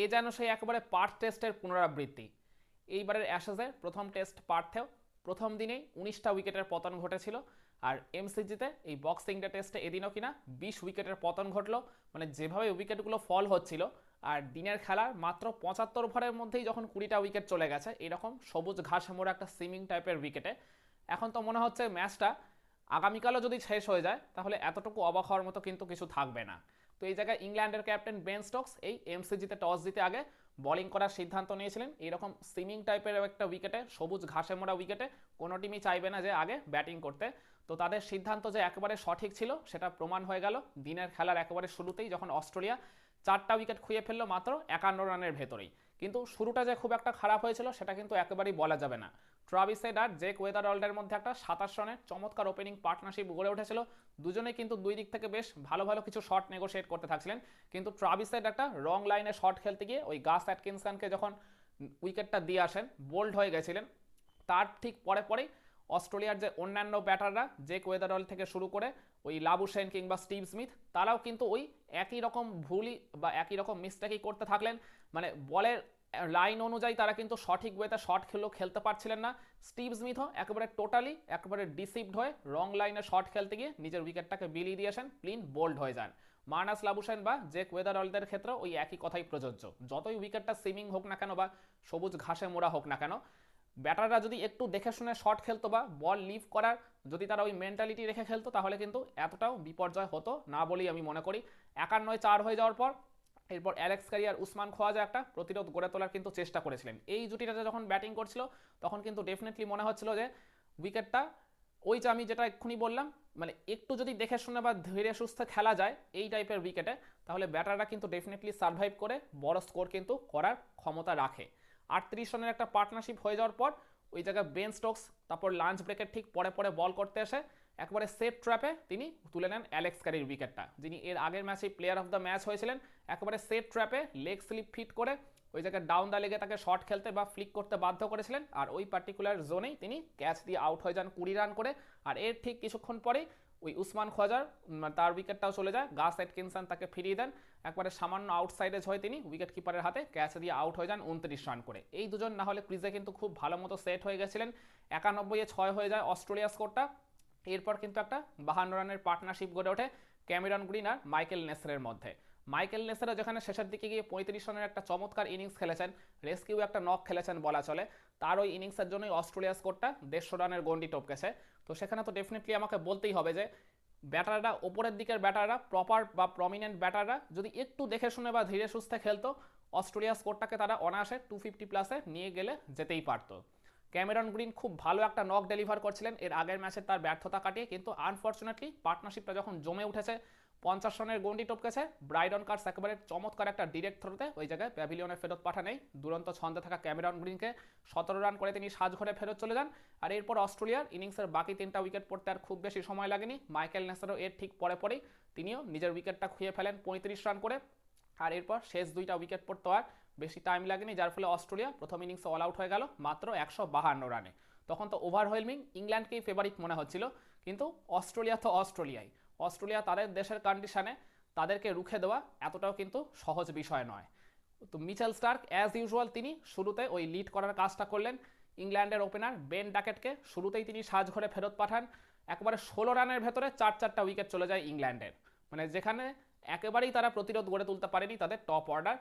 এ যেন সেই একেবারে পার্থ টেস্টের পুনরাবৃত্তি। এইবারের অ্যাশেজে প্রথম টেস্ট পার্থেও প্রথম দিনেই উনিশটা উইকেটের পতন ঘটেছিল। আর এমসিজিতে এই বক্সিং ডে টেস্টে এদিনও কিনা বিশ উইকেটের পতন ঘটলো। মানে যেভাবে উইকেটগুলো ফল হচ্ছিল, আর দিনের খেলার মাত্র পঁচাত্তর ওভারের মধ্যেই যখন কুড়িটা উইকেট চলে গেছে, এরকম সবুজ ঘাসে মোড়া একটা সুইমিং টাইপের উইকেটে। এখন তো মনে হচ্ছে ম্যাচটা আগামীকালও যদি শেষ হয়ে যায়, তাহলে এতটুকু অবাক হওয়ার মতো কিন্তু কিছু থাকবে না। তো এই জায়গায় ইংল্যান্ডের ক্যাপ্টেন বেন স্টোকস এই এমসিজিতে টস জিতে আগে বোলিং করার সিদ্ধান্ত নিয়েছিলেন। এইরকম সুইমিং টাইপের একটা উইকেটে সবুজ ঘাসে মোড়া উইকেটে কোনো টিমই চাইবে না যে আগে ব্যাটিং করতে। তো তাদের সিদ্ধান্ত যে একেবারে সঠিক ছিল, সেটা প্রমাণ হয়ে গেল দিনের খেলার একেবারে শুরুতেই যখন অস্ট্রেলিয়া চারটা উইকেট খুঁয়ে ফেলল মাত্র একান্ন রানের ভেতরেই। কিন্তু শুরুটা যে খুব একটা খারাপ হয়েছিল, সেটা কিন্তু একেবারেই বলা যাবে না। ট্রাভিস হেড আর জেক ওয়েদারওয়ার্ল্ডের মধ্যে একটা সাতাশ রানের চমৎকার ওপেনিং পার্টনারশিপ গড়ে উঠেছিল। দুজনে কিন্তু দুই দিক থেকে বেশ ভালো ভালো কিছু শট নেগোশিয়েট করতে থাকছিলেন। কিন্তু ট্রাভিস হেড একটা রং লাইনে শট খেলতে গিয়ে ওই গাস অ্যাটকিনসনকে যখন উইকেটটা দিয়ে আসেন, বোল্ড হয়ে গেছিলেন। তার ঠিক পরে পরেই অস্ট্রেলিয়ার যে অন্যান্য ব্যাটাররা, জেক ওয়েদারওয়ার্ল্ড থেকে শুরু করে ওই লাবু সেন কিংবা স্টিভ স্মিথ, তারাও কিন্তু ওই একই রকম ভুলই বা একই রকম মিস্টেকই করতে থাকলেন। মানে বলের লাইন অনুযায়ী তারা কিন্তু সঠিক ওয়েতে শট খেলেও খেলতে পারছিলেন না। স্টিভ স্মিথও একেবারে টোটালি একেবারে ডিসিভড হয়ে রং লাইনে শট খেলতে গিয়ে নিজের উইকেটটাকে বিলিয়ে দিয়েছেন ক্লিন বোল্ড হয়ে যান। মার্নাস লাবুসেন বা জেক ওয়েদারওয়ার্ল্ডের ক্ষেত্রেও ওই একই কথাই প্রযোজ্য। যতই উইকেটটা সুইমিং হোক না কেন বা সবুজ ঘাসে মোড়া হোক না কেন, ব্যাটাররা যদি একটু দেখে শুনে শট খেলতো বা বল লিভ করার যদি তারা ওই মেন্টালিটি রেখে খেলতো, তাহলে কিন্তু এতটাও বিপর্যয় হতো না বলেই আমি মনে করি। একান্নয় চার হয়ে যাওয়ার পর এরপর অ্যালেক্স কারি আর উসমান খোয়াজা একটা প্রতিরোধ গড়ে তোলার কিন্তু চেষ্টা করেছিলেন। এই জুটিটাতে যখন ব্যাটিং করছিল, তখন কিন্তু ডেফিনেটলি মনে হচ্ছিল যে উইকেটটা ওই যে আমি যেটা এক্ষুনি বললাম মানে একটু যদি দেখে শুনে বা ধীরে সুস্থ খেলা যায় এই টাইপের উইকেটে তাহলে ব্যাটাররা কিন্তু ডেফিনেটলি সার্ভাইভ করে বড় স্কোর কিন্তু করার ক্ষমতা রাখে। আটত্রিশ রানের একটা পার্টনারশিপ হয়ে যাওয়ার পর ওই জায়গায় বেন স্টোকস তারপর লাঞ্চ ব্রেকের ঠিক পরে পরে বল করতে এসে একবারে সেফ ট্র্যাপে তিনি তুলে নেন অ্যালেক্স ক্যারির উইকেটটা যিনি এর আগের ম্যাচে প্লেয়ার অফ দ্য ম্যাচ হয়েছিলেন, একবারে সেফ ট্র্যাপে লেগ স্লিপ ফিট করে ওই জায়গায় ডাউন দা লেগে তাকে শট খেলতে বা ফ্লিক করতে বাধ্য করেছিলেন। আর ওই পার্টিকুলার জোনেই তিনি ক্যাচ দিয়ে আউট হয়ে যান কুড়ি রান করে। আর এর ঠিক কিছুক্ষণ পরেই ওই উসমান খোয়াজার তার উইকেটটাও চলে যায়। গাস এটকিনসন তাকে ফিরিয়ে দেন। একবারে সামান্য আউটসাইডে হয়ে তিনি উইকেট কিপারের হাতে ক্যাচ দিয়ে আউট হয়ে যান উনত্রিশ রান করে। এই দুজন না হলে ক্রিজে কিন্তু খুব ভালো মতো সেট হয়ে গেছিলেন। একানব্বইয়ে ছয় হয়ে যায় অস্ট্রেলিয়া স্কোরটা এরপর কিন্তু একটা বাহান্ন রানের পার্টনারশিপ গড়ে ওঠে ক্যামেরন গ্রিন আর মাইকেল নেসরের মধ্যে। মাইকেল নেসারও যেখানে শেষের দিকে গিয়ে পঁয়ত্রিশ রানের একটা চমৎকার ইনিংস খেলেছেন, রেস্কিউ একটা নক খেলেছেন বলা চলে। তার ওই ইনিংসের জন্যই অস্ট্রেলিয়া স্কোরটা দেড়শো রানের গন্ডি টপকেছে। তো সেখানে তো ডেফিনেটলি আমাকে বলতেই হবে যে, ব্যাটাররা, ওপরের দিকের ব্যাটাররা প্রপার বা প্রমিনেন্ট ব্যাটাররা যদি একটু দেখে শুনে বা ধীরে সুস্থে খেলতো, অস্ট্রেলিয়া স্কোরটাকে তারা অনায়াসে টু ফিফটি প্লাসে নিয়ে গেলে যেতেই পারতো। ক্যামেরন গ্রিন খুব ভালো একটা নক ডেলিভার করছিলেন। এর আগের ম্যাচে তার ব্যর্থতা কাটিয়ে কিন্তু আনফর্চুনেটলি পার্টনারশিপটা যখন জমে উঠেছে, পঞ্চাশ রানের গন্ডি টপকেছে। ব্রাইডন কার্স একেবারে চমৎকার একটা ডিরেক্ট থ্রোতে ওই জায়গায় প্যাভিলিয়নে ফেরত পাঠানেই দুরন্ত ছন্দে থাকা ক্যামেরন গ্রিনকে সতেরো রান করে তিনি সাজঘরে ফেরত চলে যান। আর এরপর অস্ট্রেলিয়ার ইনিংসের বাকি তিনটা উইকেট পড়তে আর খুব বেশি সময় লাগেনি। মাইকেল নেসারও এর ঠিক পরে পরেই তিনিও নিজের উইকেটটা খুঁয়ে ফেলেন পঁয়ত্রিশ রান করে। আর এরপর শেষ দুইটা উইকেট পড়তে আর বেশি টাইম লাগেনি, যার ফলে অস্ট্রেলিয়া প্রথম ইনিংসে অল আউট হয়ে গেল, মাত্র একশো বাহান্ন রানে তখন তো ওভারওয়েলমিং ইংল্যান্ডকেই ফেভারিট মনে হচ্ছিল, কিন্তু অস্ট্রেলিয়া তো অস্ট্রেলিয়াই। অস্ট্রেলিয়া তাদের দেশের কন্ডিশনে তাদেরকে রুখে দেওয়া এতটাও কিন্তু সহজ বিষয় নয়। তো মিচেল স্টার্ক অ্যাজ ইউজুয়াল তিনি শুরুতে ওই লিড করার কাজটা করলেন। ইংল্যান্ডের ওপেনার বেন ডাকেটকে শুরুতেই তিনি সাজঘরে ফেরত পাঠান। একবারে ষোলো রানের ভেতরে চার চারটা উইকেট চলে যায় ইংল্যান্ডের। মানে যেখানে একেবারেই তারা প্রতিরোধ গড়ে তুলতে পারেনি, তাদের টপ অর্ডার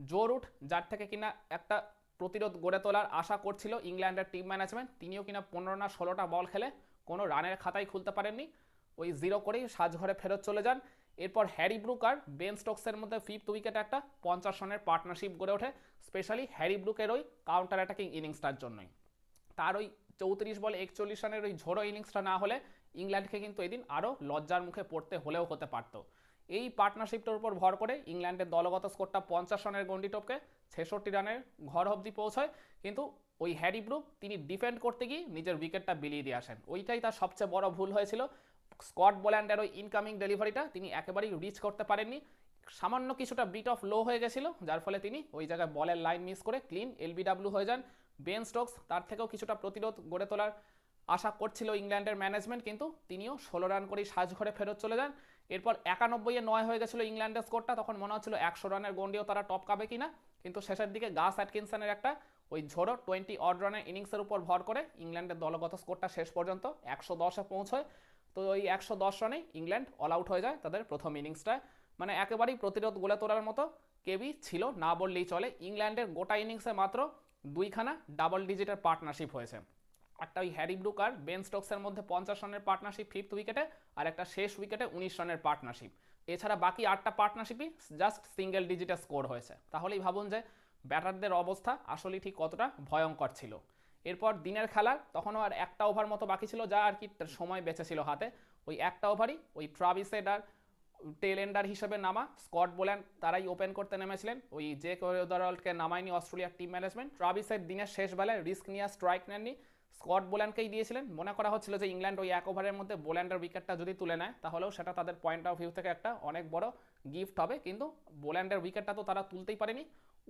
জো রুট যার থেকে কিনা একটা প্রতিরোধ গড়ে তোলার আশা করছিল ইংল্যান্ডের টিম ম্যানেজমেন্ট তিনিও কিনা পনেরো না ষোলোটা বল খেলে কোনো রানের খাতাই খুলতে পারেননি। ওই জিরো করেই সাজঘরে ফেরত চলে যান। এরপর হ্যারি ব্রুক আর বেন স্টোকসের মধ্যে ফিফথ উইকেটে একটা পঞ্চাশ রানের পার্টনারশিপ গড়ে ওঠে স্পেশালি হ্যারি ব্রুকের ওই কাউন্টার অ্যাটাকিং ইনিংসটার জন্যই। তার ওই চৌত্রিশ বলে একচল্লিশ রানের ওই ঝোড়ো ইনিংসটা না হলে ইংল্যান্ডকে কিন্তু এদিন আরও লজ্জার মুখে পড়তে হলেও হতে পারতো। এই পার্টনারশিপটার উপর ভর করে ইংল্যান্ডের দলগত স্কোরটা পঞ্চাশ রানের গন্ডি টপকে ছেষট্টি রানের ঘর অবধি পৌঁছয়। কিন্তু ওই হ্যারি ব্রুক, তিনি ডিফেন্ড করতে গিয়ে নিজের উইকেটটা বিলিয়ে দিয়ে আসেন। ওইটাই তার সবচেয়ে বড় ভুল হয়েছিল। স্কট বোল্যান্ডের ওই ইনকামিং ডেলিভারিটা তিনি একেবারেই রিচ করতে পারেননি। সামান্য কিছুটা বিট অফ লো হয়ে গেছিল, যার ফলে তিনি ওই জায়গায় বলের লাইন মিস করে ক্লিন এলবিডাব্লিউ হয়ে যান। বেন স্টোকস তার থেকেও কিছুটা প্রতিরোধ গড়ে তোলার আশা করছিল ইংল্যান্ডের ম্যানেজমেন্ট কিন্তু তিনিও ষোলো রান করেই সাজঘরে ফেরত চলে যান। এরপর একানব্বইয়ে নয় হয়ে গেছিল ইংল্যান্ডের স্কোরটা তখন মনে হচ্ছিল একশো রানের গন্ডিও তারা টপ টপকাবে কিনা। কিন্তু শেষের দিকে গাস অ্যাটকিনসনের একটা ওই ঝোড়ো টোয়েন্টি অড রানের ইনিংসের উপর ভর করে ইংল্যান্ডের দলগত স্কোরটা শেষ পর্যন্ত একশো দশে পৌঁছয়। তো ওই একশো দশ রানেই ইংল্যান্ড অল আউট হয়ে যায় তাদের প্রথম ইনিংসটায় মানে একেবারেই প্রতিরোধ গড়ে তোলার মতো কেবি ছিল না বললেই চলে। ইংল্যান্ডের গোটা ইনিংসে মাত্র দুইখানা ডাবল ডিজিটের পার্টনারশিপ হয়েছে। একটা ওই হ্যারি ব্রুক আর বেন স্টোকসের মধ্যে পঞ্চাশ রানের পার্টনারশিপ ফিফথ উইকেটে আর একটা শেষ উইকেটে উনিশ রানের পার্টনারশিপ। এছাড়া বাকি আটটা পার্টনারশিপই জাস্ট সিঙ্গেল ডিজিটে স্কোর হয়েছে। তাহলেই ভাবুন যে ব্যাটারদের অবস্থা আসলেই ঠিক কতটা ভয়ঙ্কর ছিল। এরপর দিনের খেলার তখনও আর একটা ওভার মতো বাকি ছিল যা আর কি সময় বেঁচে ছিল হাতে। ওই একটা ওভারই ওই ট্রাভিস আর টেল এন্ডার হিসেবে নামা, স্কট বোল্যান্ড তারাই ওপেন করতে নেমেছিলেন। ওই যে কোদারলকে নামায়নি অস্ট্রেলিয়ার টিম ম্যানেজমেন্ট। ট্রাভিসের দিনের শেষ বেলায় রিস্ক নিয়ে স্ট্রাইক নেননি। স্কট বোল্যান্ডকেই দিয়েছিলেন। মনে করা হচ্ছিল যে ইংল্যান্ড ওই এক ওভারের মধ্যে বোল্যান্ডের উইকেটটা যদি তুলে নেয়, তাহলেও সেটা তাদের পয়েন্ট অফ ভিউ থেকে একটা অনেক বড় গিফট হবে। কিন্তু বোল্যান্ডের উইকেটটা তো তারা তুলতেই পারেনি।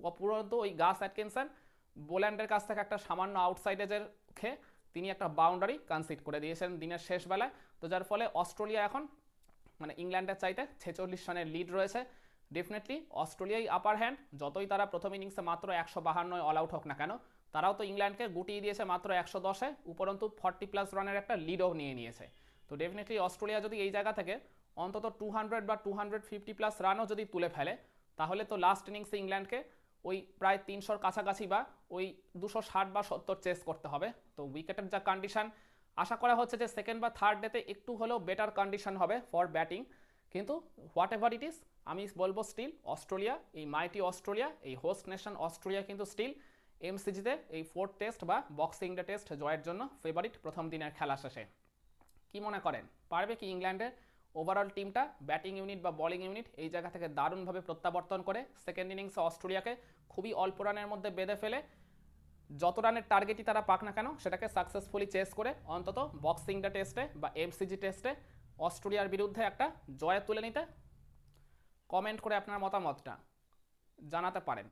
অপুরন্ত ওই গাস অ্যাটকিনসন বোল্যান্ডের কাছ থেকে একটা সামান্য আউটসাইডেজের খেয়ে তিনি একটা বাউন্ডারি কনসিড করে দিয়েছেন দিনের শেষ বেলায়। তো যার ফলে অস্ট্রেলিয়া এখন মানে ইংল্যান্ডের চাইতে ছেচল্লিশ রানের লিড রয়েছে। ডেফিনেটলি অস্ট্রেলিয়াই আপার হ্যান্ড যতই তারা প্রথম ইনিংসে মাত্র একশো বাহান্নয় অল আউট হোক না কেন তারাও তো ইংল্যান্ডকে গুটিয়ে দিয়েছে মাত্র একশো দশে, উপরন্তু ফর্টি প্লাস রানের একটা লিডও নিয়ে নিয়েছে। তো ডেফিনেটলি অস্ট্রেলিয়া যদি এই জায়গা থেকে অন্তত টু হান্ড্রেড বা টু হান্ড্রেড ফিফটি প্লাস রানও যদি তুলে ফেলে, তাহলে তো লাস্ট ইনিংসে ইংল্যান্ডকে ওই প্রায় তিনশোর কাছাকাছি বা ওই দুশো ষাট বা সত্তর চেস করতে হবে। তো উইকেটের যা কন্ডিশন আশা করা হচ্ছে যে সেকেন্ড বা থার্ড ডেতে একটু হলেও বেটার কন্ডিশন হবে ফর ব্যাটিং কিন্তু হোয়াট এভার ইট ইস আমি বলব স্টিল অস্ট্রেলিয়া, এই মাইটি অস্ট্রেলিয়া, এই হোস্ট নেশন অস্ট্রেলিয়া কিন্তু স্টিল এমসিজিতে এই ফোর্থ টেস্ট বা বক্সিং ডে টেস্ট জয়ের জন্য ফেভারিট প্রথম দিনের খেলা শেষে। কি মনে করেন? পারবে কি ইংল্যান্ডের? ওভারঅল টিমটা ব্যাটিং ইউনিট বা বোলিং ইউনিট এই জায়গা থেকে দারুণভাবে প্রত্যাবর্তন করে সেকেন্ড ইনিংসে অস্ট্রেলিয়াকে খুবই অল্প রানের মধ্যে বেঁধে ফেলে। যত রানের টার্গেটই তারা পাক না কেন, সেটাকে সাকসেসফুলি চেস করে অন্তত বক্সিং ডে টেস্টে বা এমসিজি টেস্টে অস্ট্রেলিয়ার বিরুদ্ধে একটা জয় তুলে নিতে। কমেন্ট করে আপনার মতামতটা জানাতে পারেন।